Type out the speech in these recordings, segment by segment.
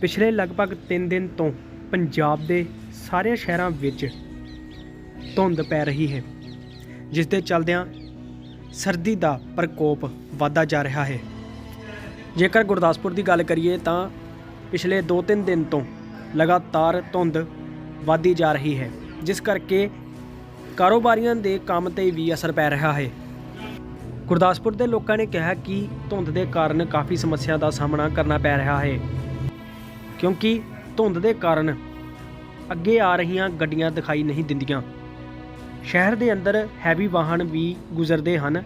ਪਿਛਲੇ ਲਗਭਗ 3 ਦਿਨ ਤੋਂ ਪੰਜਾਬ ਦੇ ਸਾਰੇ ਸ਼ਹਿਰਾਂ ਵਿੱਚ ਧੁੰਦ ਪੈ ਰਹੀ ਹੈ ਜਿਸ ਦੇ ਚੱਲਦਿਆਂ ਸਰਦੀ ਦਾ ਪ੍ਰਕੋਪ ਵਧਦਾ ਜਾ ਰਿਹਾ ਹੈ। ਜੇਕਰ ਗੁਰਦਾਸਪੁਰ ਦੀ ਗੱਲ ਕਰੀਏ ਤਾਂ ਪਿਛਲੇ 2-3 ਦਿਨ ਤੋਂ ਲਗਾਤਾਰ ਧੁੰਦ ਵਧਦੀ ਜਾ ਰਹੀ ਹੈ, ਜਿਸ ਕਰਕੇ ਕਾਰੋਬਾਰੀਆਂ ਦੇ ਕੰਮ ਤੇ ਵੀ ਅਸਰ ਪੈ ਰਿਹਾ ਹੈ। ਗੁਰਦਾਸਪੁਰ ਦੇ ਲੋਕਾਂ ਨੇ ਕਿਹਾ ਕਿ ਧੁੰਦ ਦੇ ਕਾਰਨ ਕਾਫੀ ਸਮੱਸਿਆ ਦਾ ਸਾਹਮਣਾ ਕਰਨਾ ਪੈ ਰਿਹਾ ਹੈ। ਕਿਉਂਕਿ ਧੁੰਦ ਦੇ ਕਾਰਨ ਅੱਗੇ ਆ ਰਹੀਆਂ ਗੱਡੀਆਂ ਦਿਖਾਈ ਨਹੀਂ ਦਿੰਦੀਆਂ। ਸ਼ਹਿਰ ਦੇ ਅੰਦਰ ਹੈਵੀ ਵਾਹਨ ਵੀ ਗੁਜ਼ਰਦੇ ਹਨ,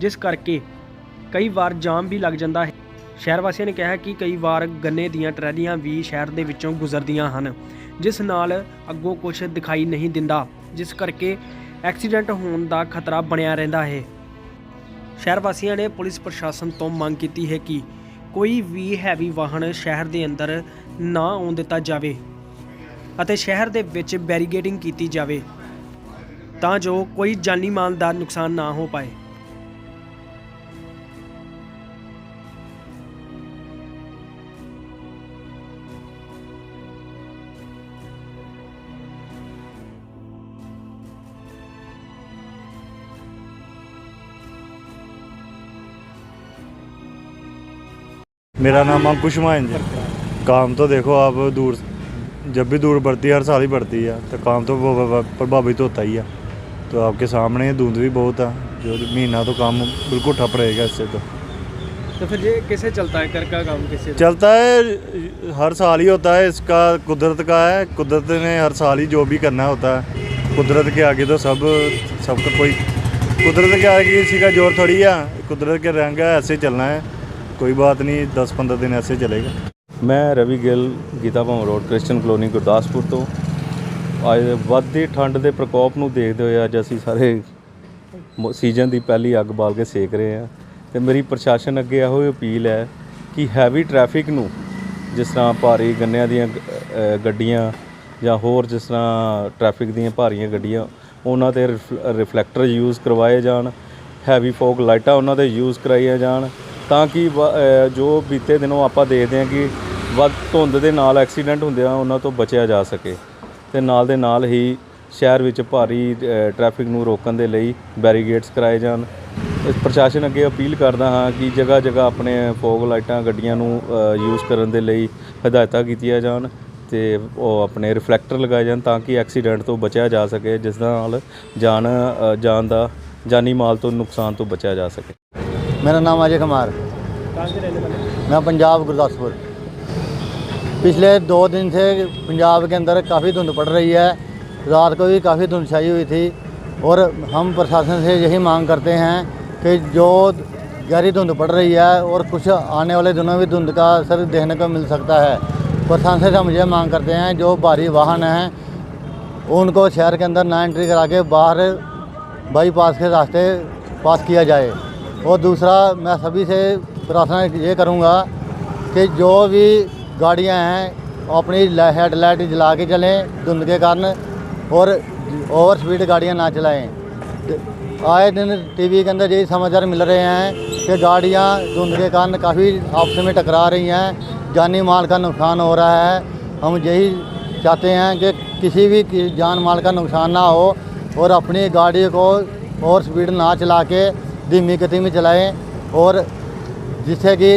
ਜਿਸ ਕਰਕੇ ਕਈ ਵਾਰ ਜਾਮ ਵੀ ਲੱਗ ਜਾਂਦਾ ਹੈ। ਸ਼ਹਿਰ ਵਾਸੀਆਂ ਨੇ ਕਿਹਾ ਕਿ ਕਈ ਵਾਰ ਗੰਨੇ ਦੀਆਂ ਟਰੈਲੀਆਂ ਵੀ ਸ਼ਹਿਰ ਦੇ ਵਿੱਚੋਂ ਗੁਜ਼ਰਦੀਆਂ ਹਨ, ਜਿਸ ਨਾਲ ਅੱਗੋਂ ਕੁਝ ਦਿਖਾਈ ਨਹੀਂ ਦਿੰਦਾ, ਜਿਸ ਕਰਕੇ ਐਕਸੀਡੈਂਟ ਹੋਣ ਦਾ ਖਤਰਾ ਬਣਿਆ ਰਹਿੰਦਾ ਹੈ। ਸ਼ਹਿਰ ਵਾਸੀਆਂ ਨੇ ਪੁਲਿਸ ਪ੍ਰਸ਼ਾਸਨ ਤੋਂ ਮੰਗ ਕੀਤੀ ਹੈ ਕਿ ਕੋਈ ਵੀ ਹੈਵੀ ਵਾਹਨ ਸ਼ਹਿਰ ਦੇ ਅੰਦਰ ਨਾ ਆਉਣ ਦਿੱਤਾ ਜਾਵੇ ਅਤੇ ਸ਼ਹਿਰ ਦੇ ਵਿੱਚ ਬੈਰੀਗੇਡਿੰਗ ਕੀਤੀ ਜਾਵੇ ਤਾਂ ਜੋ ਕੋਈ ਜਾਨੀ ਮਾਲ ਦਾ ਨੁਕਸਾਨ ਨਾ ਹੋ ਪਾਏ। मेरा नाम अंकुश मान जी। काम तो देखो आप दूर जब भी दूर बढ़ती है हर साल ही बढ़ती है। तो काम तो प्रभावित होता ही है। तो आपके सामने धुंध भी बहुत है। जो महीना तो काम बिल्कुल ठप रहेगा इससे तो। तो फिर ये कैसे चलता है? घर का काम कैसे? चलता है हर साल ही होता है। इसका कुदरत का है। कुदरत ने हर साल ही जो भी करना होता है। कुदरत के आगे तो सब सबका कोई कुदरत के आगे किसी का ज़ोर थोड़ी है। कुदरत के रंग है ऐसे ही चलना है। ਕੋਈ ਬਾਤ ਨਹੀਂ 10-15 ਦਿਨ ਐਸੇ ਚਲੇਗਾ। ਮੈਂ Ravi Gill, Geeta Bhawan road, Christian colony, Gurdaspur ਤੋਂ। ਅੱਜ ਵੱਧਦੀ ਠੰਡ ਦੇ ਪ੍ਰਕੋਪ ਨੂੰ ਦੇਖਦੇ ਹੋਏ ਅੱਜ ਅਸੀਂ ਸਾਰੇ ਸੀਜ਼ਨ ਦੀ ਪਹਿਲੀ ਅੱਗ ਬਾਲ ਕੇ ਸੇਕ ਰਹੇ ਆ ਤੇ ਮੇਰੀ ਪ੍ਰਸ਼ਾਸਨ ਅੱਗੇ ਇਹੋ ਅਪੀਲ ਹੈ ਕਿ ਹੈਵੀ ਟ੍ਰੈਫਿਕ ਨੂੰ ਜਿਸ ਤਰ੍ਹਾਂ ਭਾਰੀ ਗੰਨਿਆਂ ਦੀਆਂ ਗੱਡੀਆਂ ਜਾਂ ਹੋਰ ਜਿਸ ਤਰ੍ਹਾਂ ਟ੍ਰੈਫਿਕ ਦੀਆਂ ਭਾਰੀਆਂ ਗੱਡੀਆਂ, ਉਹਨਾਂ ਤੇ ਰਿਫਲੈਕਟਰ ਯੂਜ਼ ਕਰਵਾਏ ਜਾਣ। ਹੈਵੀ ਫੋਗ ਲਾਈਟਾਂ ਉਹਨਾਂ 'ਤੇ ਯੂਜ਼ ਕਰਾਈਆਂ ਜਾਣ। ਤਾਂ ਕਿ ਵ- ਜੋ ਬੀਤੇ ਦਿਨੋਂ ਆਪਾਂ ਦੇਖਦੇ ਹਾਂ ਕਿ ਵੱਧ ਧੁੰਦ ਦੇ ਨਾਲ ਐਕਸੀਡੈਂਟ ਹੁੰਦੇ ਆ ਉਹਨਾਂ ਤੋਂ ਬਚਿਆ ਜਾ ਸਕੇ। ਤੇ ਨਾਲ ਦੇ ਨਾਲ ਹੀ ਸ਼ਹਿਰ ਵਿੱਚ ਭਾਰੀ ਅ, ਟ੍ਰੈਫਿਕ ਨੂੰ ਰੋਕਣ ਦੇ ਲਈ ਬੈਰੀਗੇਟਸ ਕਰਾਏ ਜਾਣ। ਇਸ ਪ੍ਰਸ਼ਾਸਨ ਅੱਗੇ ਅਪੀਲ ਕਰਦਾ ਹਾਂ ਕਿ ਜਗ੍ਹਾ ਜਗ੍ਹਾ ਆਪਣੇ ਫੋਗ ਲਾਈਟਾਂ ਗੱਡੀਆਂ ਨੂੰ ਯੂਜ਼ ਕਰਨ ਦੇ ਲਈ ਹਦਾਇਤਾਂ ਕੀਤੀਆਂ ਜਾਣ ਤੇ ਉਹ ਆਪਣੇ ਰਿਫਲੈਕਟਰ ਲਗਾਏ ਜਾਣ ਤਾਂ ਕਿ ਐਕਸੀਡੈਂਟ ਤੋਂ ਬਚਿਆ ਜਾ ਸਕੇ ਜਿਸ ਨਾਲ ਜਾਨ ਅ, ਜਾਨ ਦਾ ਜਾਨੀ ਮਾਲ ਤੋਂ ਨੁਕਸਾਨ ਤੋਂ ਬਚਿਆ ਜਾ ਸਕੇ। मेरा नाम अजय कुमार कहाँ के रहने वाले मैं पंजाब गुरदासपुर पिछले दो दिन से पंजाब के अंदर काफ़ी धुंध पड़ रही है रात को भी काफ़ी धुंध छाई हुई थी और हम प्रशासन से यही मांग करते हैं कि जो गहरी धुंध पड़ रही है और कुछ आने वाले दिनों में धुंध का असर देखने को मिल सकता है प्रशासन से हम ये मांग करते हैं जो भारी वाहन हैं उनको शहर के अंदर ना एंट्री करा के बाहर बाईपास के रास्ते पास किया जाए और दूसरा मैं सभी से प्रार्थना ये करूँगा कि जो भी गाड़ियाँ हैं अपनी हेडलाइट जला के चलें धुंध के कारण और ओवर स्पीड गाड़ियाँ ना चलाएं आए दिन टीवी के अंदर यही समाचार मिल रहे हैं कि गाड़ियाँ धुंध के कारण काफ़ी आपस में टकरा रही हैं जानी माल का नुकसान हो रहा है हम यही चाहते हैं कि किसी भी की जान माल का नुकसान ना हो और अपनी गाड़ी को और स्पीड ना चला के धीमी गति में चलाएँ और जिससे कि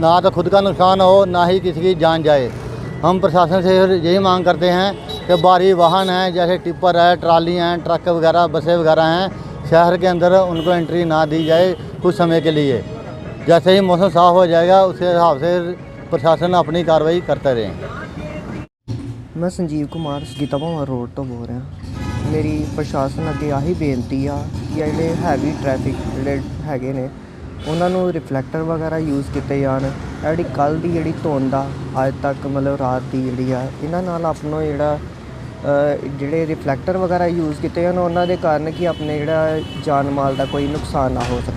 ना तो खुद का नुकसान हो ना ही किसी की जान जाए हम प्रशासन से यही मांग करते हैं कि भारी वाहन हैं जैसे टिप्पर है ट्राली हैं ट्रक वगैरह बसें वगैरह हैं शहर के अंदर उनको एंट्री ना दी जाए कुछ समय के लिए जैसे ही मौसम साफ़ हो जाएगा उसके हिसाब से प्रशासन अपनी कार्रवाई करते रहें मैं संजीव कुमार गीता रोड तो बोल रहा हूँ ਮੇਰੀ ਪ੍ਰਸ਼ਾਸਨ ਅੱਗੇ ਆਹੀ ਬੇਨਤੀ ਆ ਕਿ ਜਿਹੜੇ ਹੈਵੀ ਟਰੈਫਿਕ ਜਿਹੜੇ ਹੈਗੇ ਨੇ, ਉਹਨਾਂ ਨੂੰ ਰਿਫਲੈਕਟਰ ਵਗੈਰਾ ਯੂਜ਼ ਕੀਤੇ ਜਾਣ। ਜਿਹੜੀ ਕੱਲ ਦੀ ਜਿਹੜੀ ਧੁੰਦ ਆ, ਅੱਜ ਤੱਕ ਮਤਲਬ ਰਾਤ ਦੀ ਜਿਹੜੀ ਆ, ਇਹਨਾਂ ਨਾਲ ਆਪਣਾ ਜਿਹੜਾ ਜਿਹੜੇ ਰਿਫਲੈਕਟਰ ਵਗੈਰਾ ਯੂਜ਼ ਕੀਤੇ ਜਾਣ, ਉਹਨਾਂ ਦੇ ਕਾਰਨ ਕਿ ਆਪਣੇ ਜਿਹੜਾ ਜਾਨ ਮਾਲ ਦਾ ਕੋਈ ਨੁਕਸਾਨ ਨਾ ਹੋ ਸਕੇ।